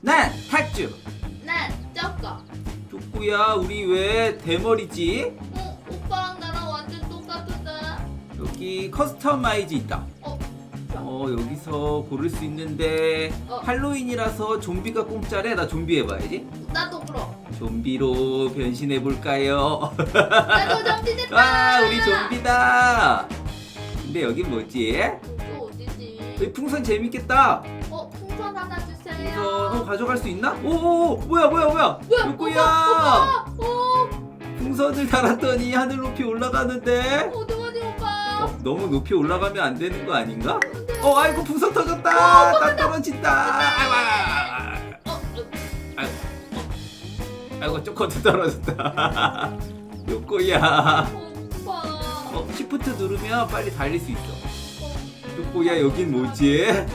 난 탁주. 난 저거. 족구야, 우리 왜 대머리지? 어, 오빠랑 나랑 완전 똑같은데. 여기 커스터마이즈 있다. 어, 어, 여기서 고를 수 있는데 어. 할로윈이라서 좀비가 공짜래. 나 좀비 해봐야지. 나도 그럼. 좀비로 변신해 볼까요? 나도 좀비 됐다. 와, 우리 좀비다. 근데 여긴 뭐지? 또 어디지? 여기 풍선 재밌겠다. 어, 풍선 어, 가져갈 수 있나? 오, 뭐야, 뭐야, 뭐야? 뭐야? 누구야? 오빠, 오빠. 어, 풍선을 달았더니 하늘 높이 올라가는데 어떡하지 오빠? 어, 너무 높이 올라가면 안 되는 거 아닌가? 어, 아이고 풍선 터졌다. 딱 떨어진다. 아이고, 아이고, 어, 어, 아이고, 아이고 조커도 떨어졌다. 오빠. 어, 시프트 누르면 빨리 달릴 수 있어. 어, 요꼬야, 여긴 뭐지?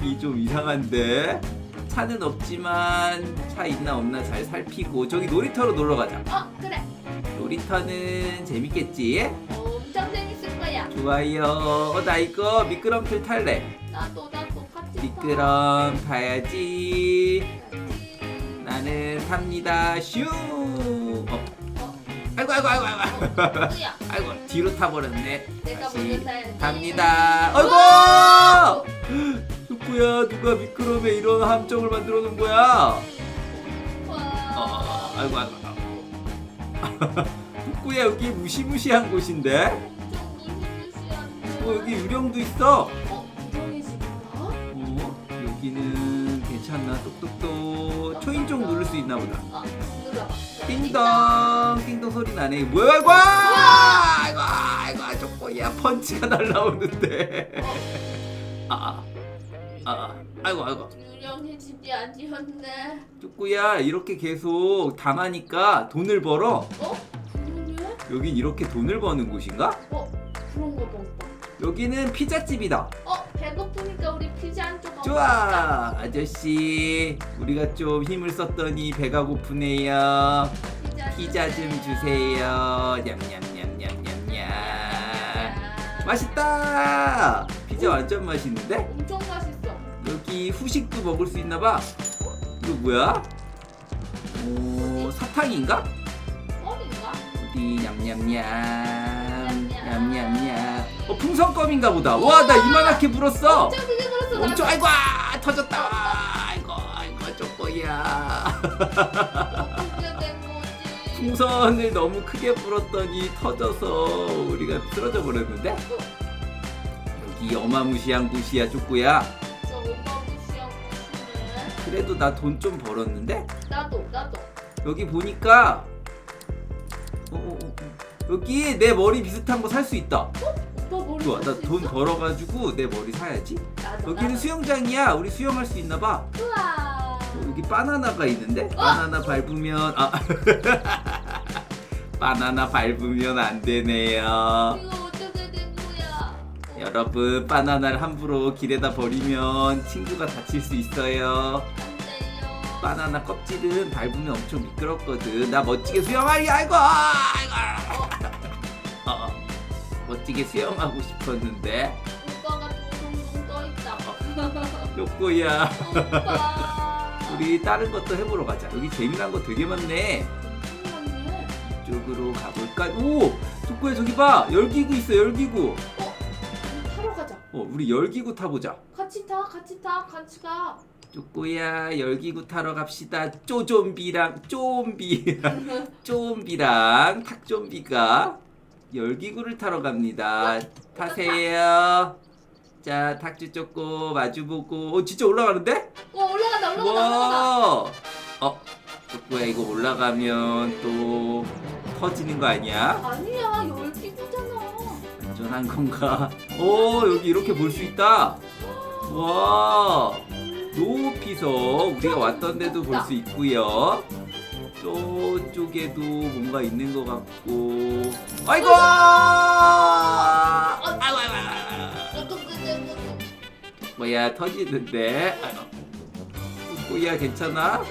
여기 좀 이상한데. 차는 없지만 차 있나 없나 잘 살피고 저기 놀이터로 놀러 가자. 어, 그래. 놀이터는 재밌겠지? 엄청 재밌을 거야. 좋아요. 어, 나 이거 미끄럼틀 탈래. 나도 나도 같이 타. 미끄럼 타야지. 같이. 나는 탑니다. 슈. 어. 어, 아이고 아이고 아이고 아이고. 누구야? 아이고 뒤로 타버렸네. 내가 다시 먼저 타야지. 갑니다. 오! 아이고. 누구야? 누가 미끄럼에 이런 함정을 만들어 놓은 거야? 어, 와. 아이고 아이고. 누구야 여기 무시무시한 곳인데? 어 여기 유령도 있어. 어? 어 여기는 괜찮나? 똑똑똑. 초인종 누를 수 있나 보다. 아. 띵동 띵동 소리 나네. 뭐야 이거? 아이고 아이고 아이고 저거야 펀치가 날라오는데. 어, 아, 아, 아, 아이고 아이고. 유령이 집이 아니었네. 쪼꾸야 이렇게 계속 당하니까 돈을 벌어. 어? 그러네? 여긴 이렇게 돈을 버는 곳인가? 어, 그런 거 봐, 오빠. 여기는 피자집이다. 어, 배고프니까 우리 피자 한쪽 먹자. 좋아 아저씨 우리가 좀 힘을 썼더니 배가 고프네요. 피자, 피자 좀 주세요. 냠냠냠냠냠냠. 맛있다. 피자 완전 맛있는데? 엄청 맛있어. 여기 후식도 먹을 수 있나 봐. 이거 뭐야? 오, 사탕인가? 껌인가? 어디 냠냠냠. 냠냠냠. 어, 풍선껌인가 보다. 와, 나 이만하게 불었어. 엄청 크게 불었어. 엄청 아이고 아, 터졌다. 아이고 아이고 쪼꼬야. 풍선을 너무 크게 불었더니 터져서 우리가 쓰러져 버렸는데? 어, 여기 어마무시한 곳이야 쪼꼬야. 그래도 나 돈 좀 벌었는데? 나도, 나도. 여기 보니까 어, 어, 어, 어. 여기 내 머리 비슷한 거 살 수 있다. 오빠 머리 좋아, 나 살수 돈 있어? 벌어가지고 내 머리 사야지. 나도, 여기는 나도. 수영장이야. 우리 수영할 수 있나 봐. 우와. 어, 여기 바나나가 있는데? 어? 바나나 밟으면 아 바나나 밟으면 안 되네요. 이거? 어, 여러분 바나나를 함부로 길에다 버리면 친구가 다칠 수 있어요. 바나나 껍질은 밟으면 엄청 미끄럽거든. 나 멋지게 수영하리 아이고 아이고. 어, 어. 멋지게 수영하고 싶었는데 오빠가 동동동 떠 있다. 욕구야. 우리 다른 것도 해보러 가자. 여기 재미난 거 되게 많네. 이쪽으로 가볼까? 오! 족구야 저기 봐! 열기구 있어 열기구! 어, 우리 열기구 타보자. 같이 타, 같이 타, 같이 가. 족구야 열기구 타러 갑시다. 쪼좀비랑 쪼옴비랑 쪼옴비랑 탁좀비가 열기구를 타러 갑니다. 타세요. 자 탁주 쪼꼬 마주보고 어 진짜 올라가는데? 와 올라간다, 올라간다, 올라간다. 와! 어 족구야 이거 올라가면 또 터지는 거 아니야? 아니야, 열기구잖아. 안전한 건가? 오 여기 이렇게 볼 수 있다. 와 높이서 우리가 왔던 데도 볼 수 있고요. 저쪽에도 뭔가 있는 것 같고. 아이고! 아이고? 뭐야 터지는데? 뭐야 괜찮아?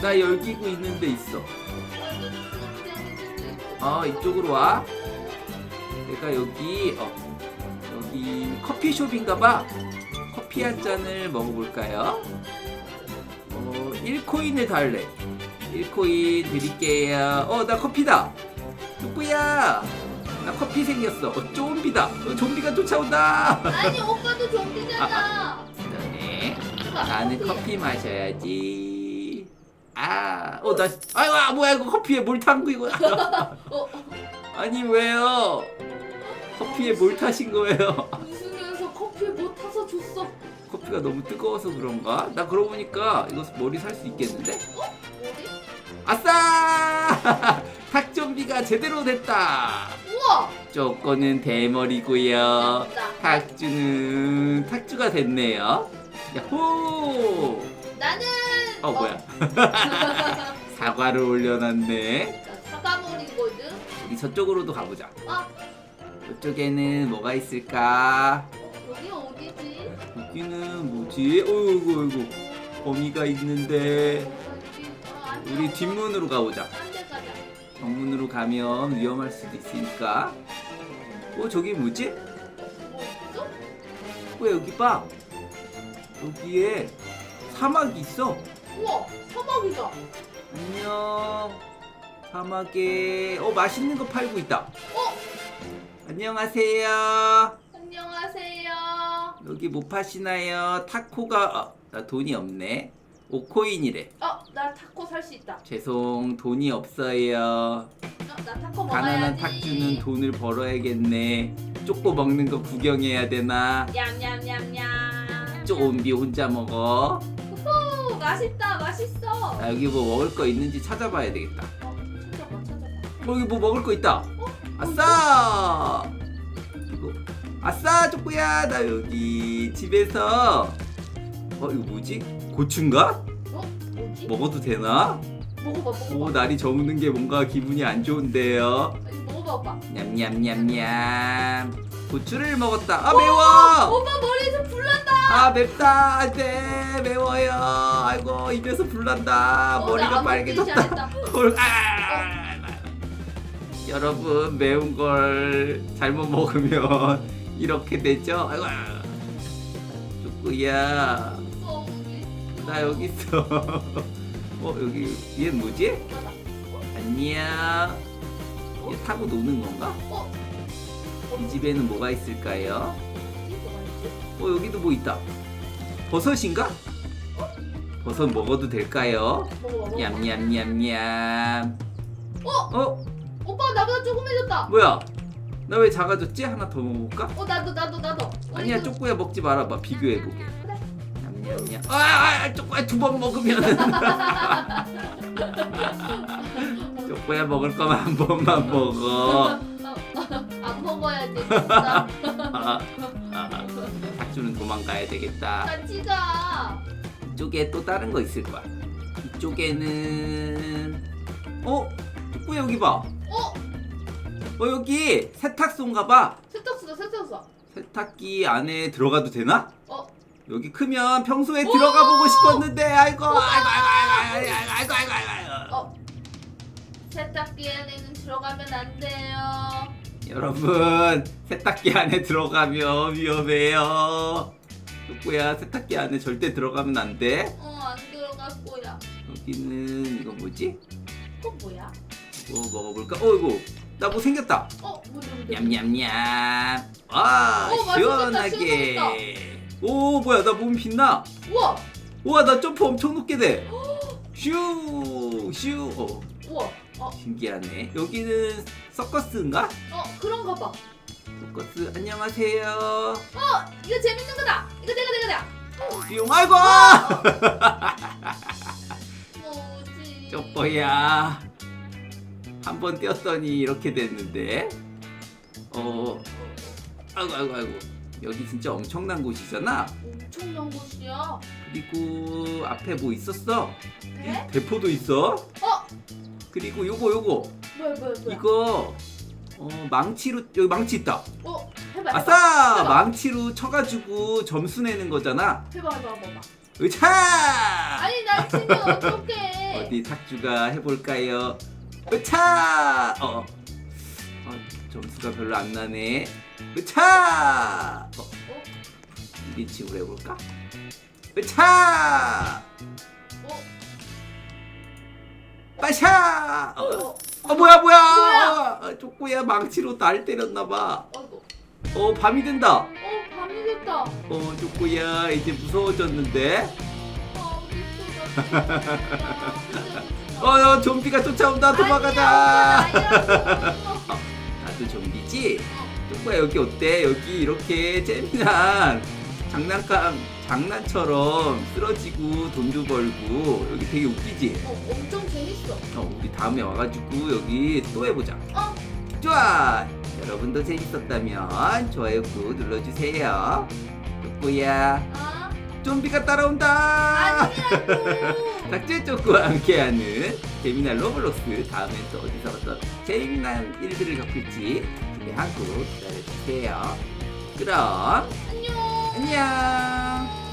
나 열기구 있는데 있어. 아 이쪽으로 와. 내가 여기 어 여기 커피숍인가봐. 커피 한 잔을 먹어볼까요? 어, 1코인을 달래. 1코인 드릴게요. 어, 나 커피다. 누구야? 나 커피 생겼어. 어, 좀비다. 어, 좀비가 쫓아온다. 아니 오빠도 좀비잖아. 네. 우와, 나는 커피야. 커피 마셔야지. 아, 어, 나, 아이고, 아, 뭐야, 이거 커피에 물 탄 거, 이거. 어, 아니, 왜요? 커피에 물 타신 거예요? 웃으면서 커피 못 타서 줬어. 커피가 너무 뜨거워서 그런가? 나 그러고 보니까 이거 머리 살 수 있겠는데? 머리? 아싸! 탁좀비가 제대로 됐다. 우와. 조건은 대머리고요. 됐다. 탁주는 탁주가 됐네요. 야호! 나는 어 뭐야? 사과를 올려놨네. 우리 저쪽으로도 가보자. 아, 저쪽에는 뭐가 있을까? 여기 어디지? 여기는 뭐지? 어이구 어이구 거미가 있는데 우리 뒷문으로 가보자. 가자. 정문으로 가면 위험할 수도 있으니까. 어 저기 뭐지? 뭐 있어? 왜 여기 봐? 여기에 사막이 있어. 우와, 사막이다. 안녕. 사막에 어 맛있는 거 팔고 있다. 어? 안녕하세요. 안녕하세요. 여기 뭐 파시나요? 타코가 어, 나 돈이 없네. 5코인이래. 어, 나 타코 살 수 있다. 죄송 돈이 없어요. 어, 나 타코 가난한 먹어야지. 탁주는 돈을 벌어야겠네. 쪼꼬 먹는 거 구경해야 되나? 냠냠냠냠. 좀비 혼자 먹어. 오, 맛있다, 맛있어. 나 여기 뭐 먹을 거 있는지 찾아봐야 되겠다. 어. 어, 여기 뭐 먹을 거 있다. 아싸! 이거 아싸 쪼꼬야 나 여기 집에서 어 이거 뭐지? 고추인가? 어, 뭐지? 먹어도 되나? 먹어봐, 오 먹어봐. 날이 저무는 게 뭔가 기분이 안 좋은데요. 이거 먹어봐, 오빠. 냠냠냠냠 고추를 먹었다. 아 매워. 오빠 머리에서 불 난다. 아 맵다. 안돼 매워요. 아이고 입에서 불난다. 어, 머리가 나 아무 빨개졌다. 했다. 헐, 아, 아, 아. 여러분 매운 걸 잘못 먹으면 이렇게 되죠. 아이고 우리. 나 여기 있어. 어 여기 얘 뭐지? 안녕. 얘 타고 노는 건가? 어, 이 집에는 뭐가 있을까요? 어 여기도 뭐 있다. 버섯인가? 버섯 먹어도 될까요? 냠냠냠냠. 어, 어 오빠 나보다 조금 해졌다. 뭐야? 나 왜 작아졌지? 하나 더 먹어볼까? 어, 나도, 나도, 나도. 어, 아니야 쪼꼬야 먹지 말아봐 비교해보게 그래. 냠냠냠 아, 아 쪼꼬야 두 번 먹으면 쪼꼬야 먹을 거면 한 번만 먹어 안 먹어야지. 진짜. 아, 아, 탁주는 도망가야 되겠다 같이 가. 이쪽에 또 다른 거 있을 거야 이쪽에는 어? 쪼꼬야 여기 봐 어 여기 세탁소인가 봐. 세탁소다 세탁소. 세탁기 안에 들어가도 되나? 어? 여기 크면 평소에 들어가 보고 싶었는데 아이고 아이고 아이고 아이고 아이고 아이고 아이고. 아이고 어. 세탁기 안에는 들어가면 안 돼요. 여러분 세탁기 안에 들어가면 위험해요. 누구야 세탁기 안에 절대 들어가면 안 돼. 어 안 들어갈 거야. 여기는 이거 뭐지? 그건 뭐야? 이거 먹어볼까? 어 이거 나 뭐 생겼다. 어, 뭔데? 냠냠냠. 와 오, 맛있겠다, 시원하게. 오 뭐야 나 몸 빛나? 우와, 우와 나 점프 엄청 높게 돼 슈 슈. 어, 우와. 어, 신기하네. 여기는 서커스인가? 어, 그런가 봐. 서커스 안녕하세요. 어, 이거 재밌는 거다. 이거 내가, 내가, 내가. 뿅 아이고! 뭐지? 쪼뽀야 한번 뛰었더니 이렇게 됐는데 어 아이고 아이고 아이고 여기 진짜 엄청난 곳이잖아 엄청난 곳이야. 그리고 앞에 뭐 있었어 배? 대포도 있어 어, 그리고 요거 요거 뭐야, 뭐야, 뭐야. 이거 어 망치로 여기 망치 있다 어, 해봐, 해봐. 아싸. 망치로 쳐가지고 점수 내는 거잖아 해봐, 해봐, 해봐. 해봐. 으차 아니, 나 치면 어떡해. 어디 탁주가 해볼까요? 으차! 어. 어, 점수가 별로 안 나네. 으차! 어, 어? 비대칭으로 해볼까? 으차! 어? 빠샤! 어, 어? 어 뭐야 뭐야! 뭐야? 어, 쪼꼬야 망치로 날 때렸나봐. 아이고. 어 밤이 된다. 어 밤이 됐다. 어 쪼꼬야 이제 무서워졌는데. 아? 나 진짜. 어, 어 좀비가 쫓아온다 도망가자. 나도 좀비지? 쪼꼬야 여기 어때? 여기 이렇게 재미난 장난감 장난처럼 쓰러지고 돈도 벌고 여기 되게 웃기지? 어 엄청 재밌어. 어, 우리 다음에 와가지고 여기 또 해보자. 어? 좋아! 여러분도 재밌었다면 좋아요 꾹 눌러주세요. 쪼꼬야, 아 좀비가 따라온다! 닥칠 쪼꼬와 함께하는 재미난 로블록스 다음엔 또 어디서 어떤 재미난 일들을 겪을지 기대하고 기다려주세요. 그럼 안녕. 안녕!